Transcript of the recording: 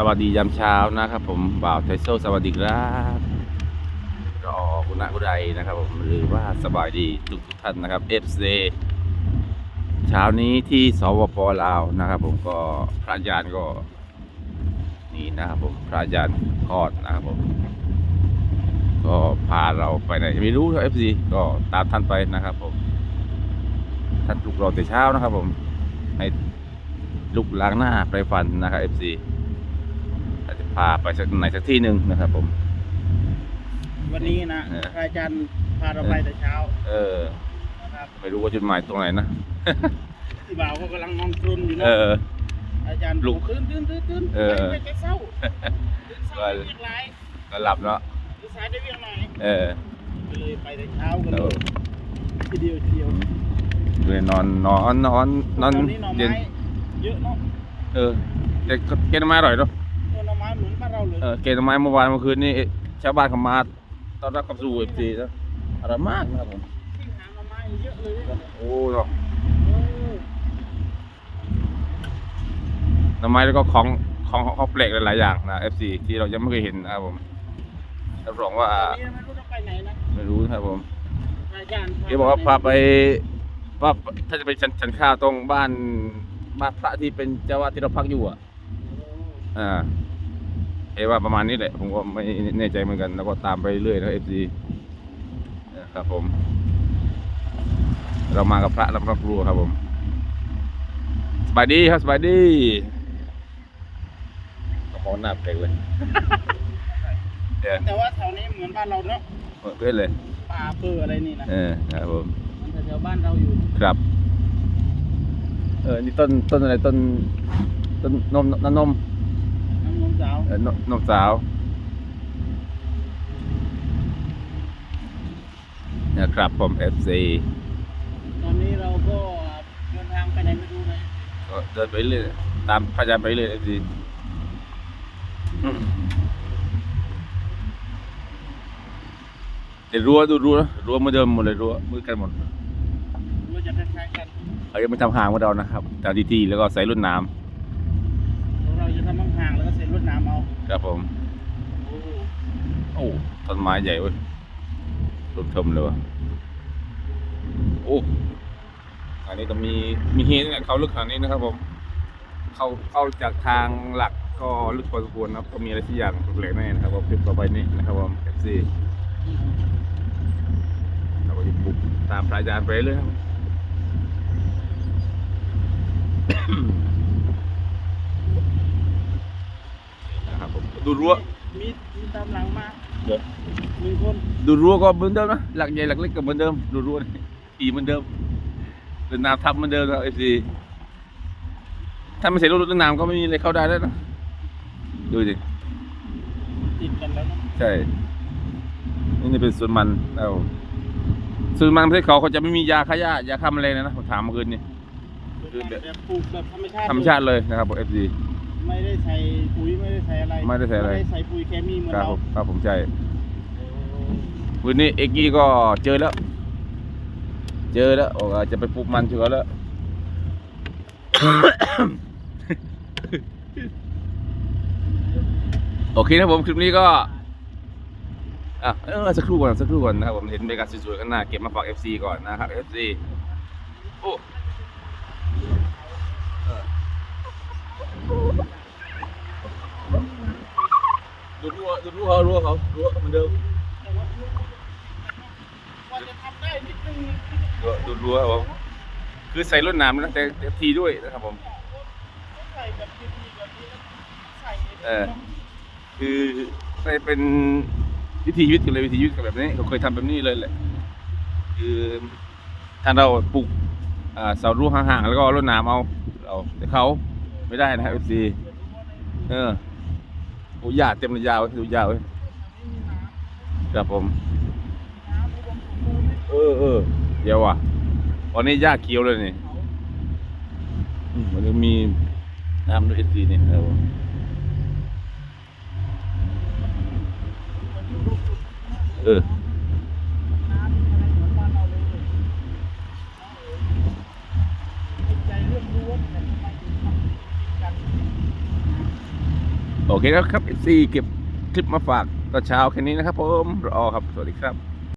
สวัสดียามเช้านะครับ ผมบ่าวไทโซสวัสดีครับรอคุณะคุณใดนะครับ ผมหรือว่าสบายดีทุกทุกท่านนะครับ FC เช้านี้ที่สวปลาวนะครับ ผมก็พระอาจารย์ก็ นี่นะครับผมพระอาจารย์คอดนะครับผม ก็พาเราไปไหนไม่รู้ครับ FC ก็ตามท่านไปนะครับ ผม ท่านปลุกเราแต่เช้านะครับ ผมให้ลุกล้างหน้าไปฟันนะครับ FC อาจจะ พาไปสักไหนสักที่หนึ่งนะครับผม วันนี้นะเออ พระอาจารย์พาเราไปแต่เช้าเออ นะครับ ไม่รู้ว่าจุดหมายตรงไหนนะ ที่บ่าวก็กำลังนอนกรุนอยู่เอนะอ อาจารย์ลุกตื่นตื่นตื่นตื่นเออไม่จะเศร้าตื่นเศร้าได้เวียกไรก็หลับเนาะตื่นสายได้เวียกหน่อยเออก็เลยไปแต่เช้ากันเอเลอยทีเดียวทีเดียวเลยนอนนอนนอนนอนตอนนี้หน่อเย็นไม้เยอะเนาะเออแต่ก็เกณฑ์ไม้อร่อยเนาะเออหน่อ ไม้เหมือนบ้านเราเลยเออเกณฑ์ไม้เมื่อวานเมื่อคืนนี่ชาวบ้านเขามาต้อนรับกับสู่เอฟซีนะอร่อยมากนะครับผมที่หาหน่อไม้เยอะเลยเนี่ยโอ้เนาะเออหน่อไม้แล้วก็ของของของแปลกหลายๆอย่างนะเอฟซีที่เรายังไม่เคยเห็นนะครับผมรับรองว่าตอนนี้ไม่รู้จะไปไหนนะไม่รู้นะครับผมพระอาจารย์เดี๋ยวบอกว่าพาไปว่าถ้าจะไปชันชันข้าวตรงบ้านบ้านพระที่เป็นเจ้าวาดที่เราพักอยู่อะอ่าเอ ว่าประมาณนี้แหละ ผมก็ไม่แน่ใจเหมือนกัน แล้วก็ตามไปเรื่อยนะเอฟซีครับผม เรามากับพระและครอบครัวครับผมสบายดีครับสบายดีกระเพาะหน้าเปลกเลยเดี๋ยวแต่ว่าแถวนี้เหมือนบ้านเราเนาะเพื่อนเลยป่าเปื้ออะไรนี่นะเออครับผมมันแถวๆบ้านเราอยู่ครับ เออนี่ต้นต้นอะไรต้นต้นนมน้ำนมน้ำ นมสาวเออนมนมสาวนะครับผม FC ตอนนี้เราก็เดินทางไปไหนไม่รู้เลยก็เดินไปเรื่อยตามพระอาจารย์ไปเรื่อย FC อืมแต่รั้วดูรั้วนะรั้วเหมือนเดิมหมดเลยรั้วมือกันหมดว่าจะคล้ายๆกันเขาจะไม่ทำห่างเหมือนเรานะครับตามดีทีแล้วก็ใส่รุ่นน้เราจะทำห่างๆแล้วก็เซ็นรถน้ำเอาำ ครับผม โอ้ต้นไม้ใหญ่เว้ยรถชมเลยวะโอ้อันนี้ก็มีมีเฮนี่แหละเขาลึกขนาดนี้นะครับผมเข้าเข้าจากทางหลักก็ลึกพอสมควรนะครับก็มีอะไรที่อย่างแปลกๆแน่นะครับผมคลิปต่อไปนี้นะครับผม FC เราก็จะบุกตามพระอาจารย์ไปเลยครับ นะครับผม ดูรั้วมีมีตามหลังมาเดี๋ยวหนึ่งคนดูรั้วก็เหมือนเดิมนะหลักใหญ่หลักเล็กก็เหมือนเดิม ดูรั้วนี่อีเหมือนเดิมเดินน้ำทับเหมือนเดิมนะเอฟซีถ้าไม่ใส่รถรถน้ำก็ไม่มีอะไรเข้าได้แล้วนะดูสิติดกันแล้วนะใช่นี่นี่เป็นสวนมันเอาสวนมันประเทศเขาเขาจะไม่มียาฆ่าหญ้ายาฆ่าแมลงเลยนะผมถามเมื่อคืนนี่คือแบบแบบปลูกแบบธรรมชาติธรรมชาติเลยนะครับผมเอฟซี ไม่ได้ใส่ปุ๋ยไม่ได้ใส่อะไรไม่ได้ใส่อะไรไม่ได้ใส่ปุ๋ยเคมีเหมือนครับเราผมครับผมใช่วันนี้เอกกี้ก็เจอแล้ว เจอแล้วบอกว่าจะไปปลูกมันเชือแล้ว โอเคนะครับผมคลิปนี้ก็ อะเออสักครู่ก่อนสักครู่ก่อนนะครับผมเห็นบรรยากาศสวยๆข้างหน้าเก็บมาฝาก FC ก่อนนะครับ FC โอ้เอ ดูรั้วดูรั้วเขารั้วเขารั้วเหมือนเดิมดูดูรั้วครับคือใส่รถน้ำนะแต่แต่ทีด้วยนะครับผมใส่แบบดีๆแบบนี้แล้วใส่เออคือใส่เป็นวิธีชีวิตกันเลยวิธีชีวิตกันแบบนี้เขาเคยทำแบบนี้เลยแหละคือถ้าเราปลูกเสารั้วห่างๆแล้วก็รดน้ำเอาเราแต่เขา ไม่ได้นะเอฟซีเออโอ้ยาเต็มเลยยาวดูยาวเว้ยครับผม เออเออเดี๋ยวว่ะวันนี้หญ้าเขียวเลยนี่มันจะมีน้ำด้วยเอฟซีนี่ครับเออ ใจเรื่องรู้ว่าแต่ทำไมถึงทำกัน โอเคแล้วครับ FC เก็บคลิปมาฝากตอนเช้าแค่นี้นะครับผมรอครับ สวัสดีครับ